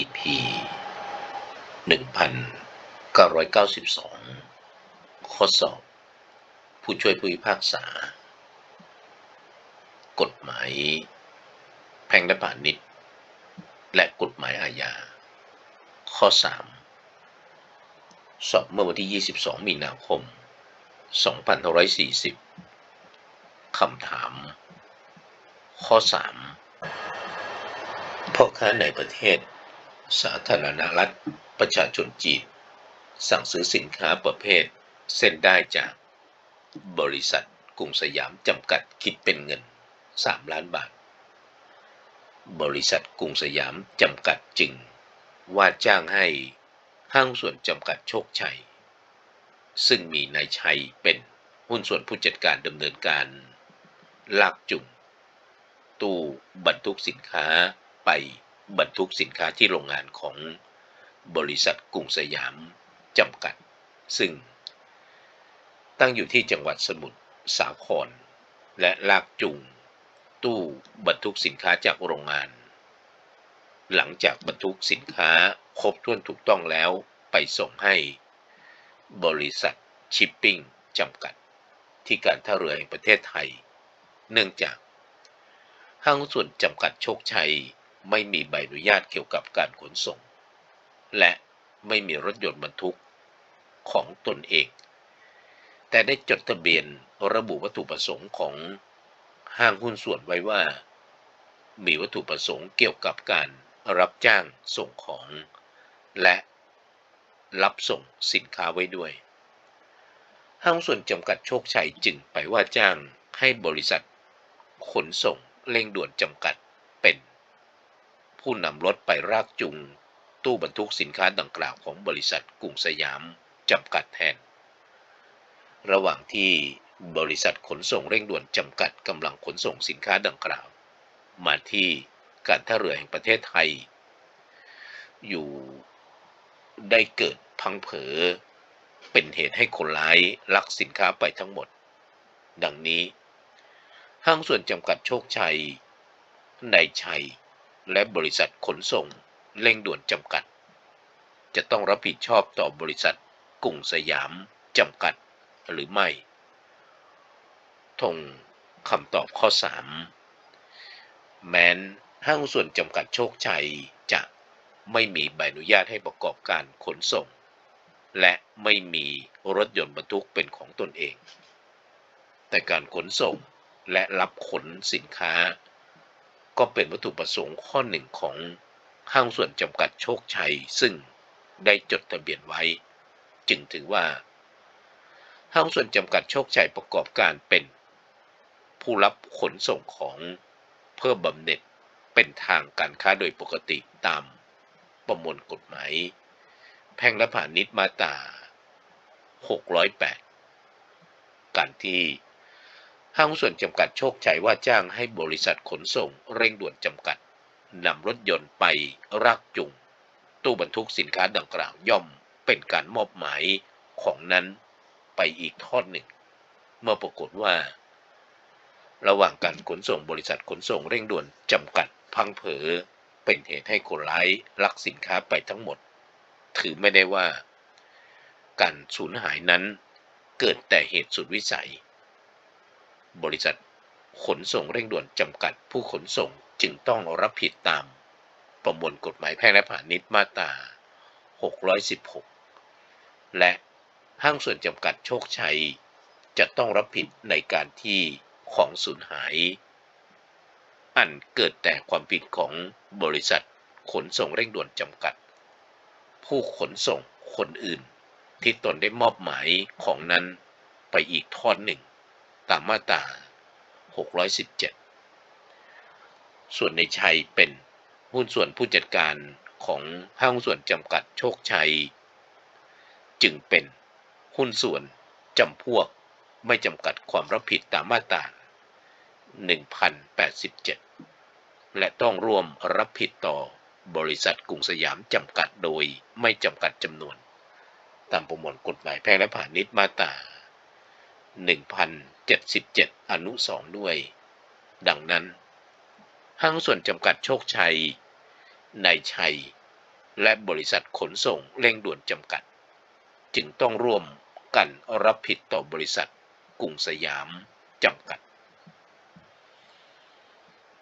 EP 1992 ข้อสอบ ผู้ช่วยผู้พิพากษา กฎหมาย แพ่งและพาณิชย์ และกฎหมายอาญา ข้อ 3 สอบเมื่อวันที่ 22 มีนาคม 2540 คำถาม ข้อ 3พ่อค้าในประเทศ สาธารณรัฐประชาชนจีน สั่งซื้อสินค้าประเภท เส้นได้จาก บริษัทกรุงสยามจำกัดคิดเป็นเงิน 3 ล้านบาท บริษัทกรุงสยามจำกัดจึง ว่าจ้างให้ห้างส่วนจำกัดโชคชัย ซึ่งมีนายชัยเป็นหุ้นส่วนผู้จัดการดำเนินการลากจุงตู้บรรทุกสินค้าไป บรรทุกสินค้าที่โรงงานของบริษัทกรุงสยามจำกัด ซึ่ง ตั้งอยู่ที่จังหวัดสมุทรสาคร และลากจุง ตู้บรรทุกสินค้าจากโรงงาน หลังจากบรรทุกสินค้าครบถ้วนถูกต้องแล้วไปส่งให้บริษัทชิปปิ้งจำกัด ที่การท่าเรือแห่งประเทศไทย เนื่องจากห้างส่วนจำกัดโชคชัย ไม่มีใบอนุญาตเกี่ยวกับการขนส่ง และไม่มีรถยนต์บรรทุกของตนเอง แต่ได้จดทะเบียนระบุวัตถุประสงค์ของห้างหุ้นส่วนไว้ว่า มีวัตถุประสงค์เกี่ยวกับการรับจ้างส่งของ และรับส่งสินค้าไว้ด้วย ห้างส่วนจำกัดโชคชัยจึงไปว่าจ้างให้บริษัทขนส่งเร่งด่วนจำกัด ผู้นำรถไปรากจูงตู้บรรทุกสินค้าดังกล่าวของบริษัทกรุงสยาม จำกัดแทน ระหว่างที่บริษัทขนส่งเร่งด่วนจำกัดกำลังขนส่งสินค้าดังกล่าว มาที่การท่าเรือแห่งประเทศไทย อยู่ได้เกิดพังเผลอเป็นเหตุให้คนร้ายลักสินค้าไปทั้งหมด ดังนี้ ห้างส่วนจำกัดโชคชัยนายชัย และบริษัทขนส่งเร่งด่วนจำกัด จะต้องรับผิดชอบต่อบริษัทกรุงสยามจำกัดหรือไม่ทงคำตอบข้อ 3 แม้นห้างส่วนจำกัดโชคชัยจะไม่มีใบอนุญาตให้ประกอบการขนส่ง และไม่มีรถยนต์บรรทุกเป็นของตนเอง แต่การขนส่งและรับขนสินค้า ก็เป็นวัตถุประสงค์ข้อหนึ่งของห้างส่วนจำกัดโชคชัย ซึ่งได้จดทะเบียนไว้ จึงถือว่า ห้างส่วนจำกัดโชคชัยประกอบการเป็น ผู้รับขนส่งของเพื่อบำเหน็จเป็นทางการค้าโดยปกติตามประมวลกฎหมาย แพ่งและพาณิชย์มาตรา608 การที่ ห้างส่วนจำกัดโชคชัยว่าจ้างให้บริษัทขนส่งเร่งด่วนจำกัดนำรถยนต์ไปรากจุง ตู้บรรทุกสินค้าดังกล่าวย่อมเป็นการมอบหมายของนั้นไปอีกทอดหนึ่ง เมื่อปรากฏว่า ระหว่างการขนส่งบริษัทขนส่งเร่งด่วนจำกัดพังเผอเป็นเหตุให้คนร้ายลักสินค้าไปทั้งหมด ถือไม่ได้ว่า การสูญหายนั้นเกิดแต่เหตุสุดวิสัย บริษัท ขนส่งเร่งด่วนจำกัด ผู้ขนส่งจึงต้องรับผิดตาม ประมวลกฎหมายแพ่งและพาณิชย์มาตรา 616 และห้างส่วนจำกัดโชคชัย จะต้องรับผิดในการที่ของสูญหาย อันเกิดแต่ความผิดของบริษัท ขนส่งเร่งด่วนจำกัด ผู้ขนส่งคนอื่น ที่ตนได้มอบหมายของนั้นไปอีกทอดหนึ่ง ตามมาตรา617 ส่วนในชัยเป็นหุ้นส่วนผู้จัดการของห้างส่วนจำกัดโชคชัย จึงเป็นหุ้นส่วนจำพวกไม่จำกัดความรับผิดตามมาตรา1087 และต้องร่วมรับผิดต่อบริษัทกรุงสยามจำกัดโดยไม่จำกัดจำนวน ตามประมวลกฎหมายแพ่งและพาณิชย์มาตรา 1077 อนุ2ด้วย ดังนั้น ห้างส่วนจำกัดโชคชัยนายชัย และบริษัทขนส่งเร่งด่วนจำกัด จึงต้องร่วมกันรับผิดต่อบริษัทกรุงสยามจำกัด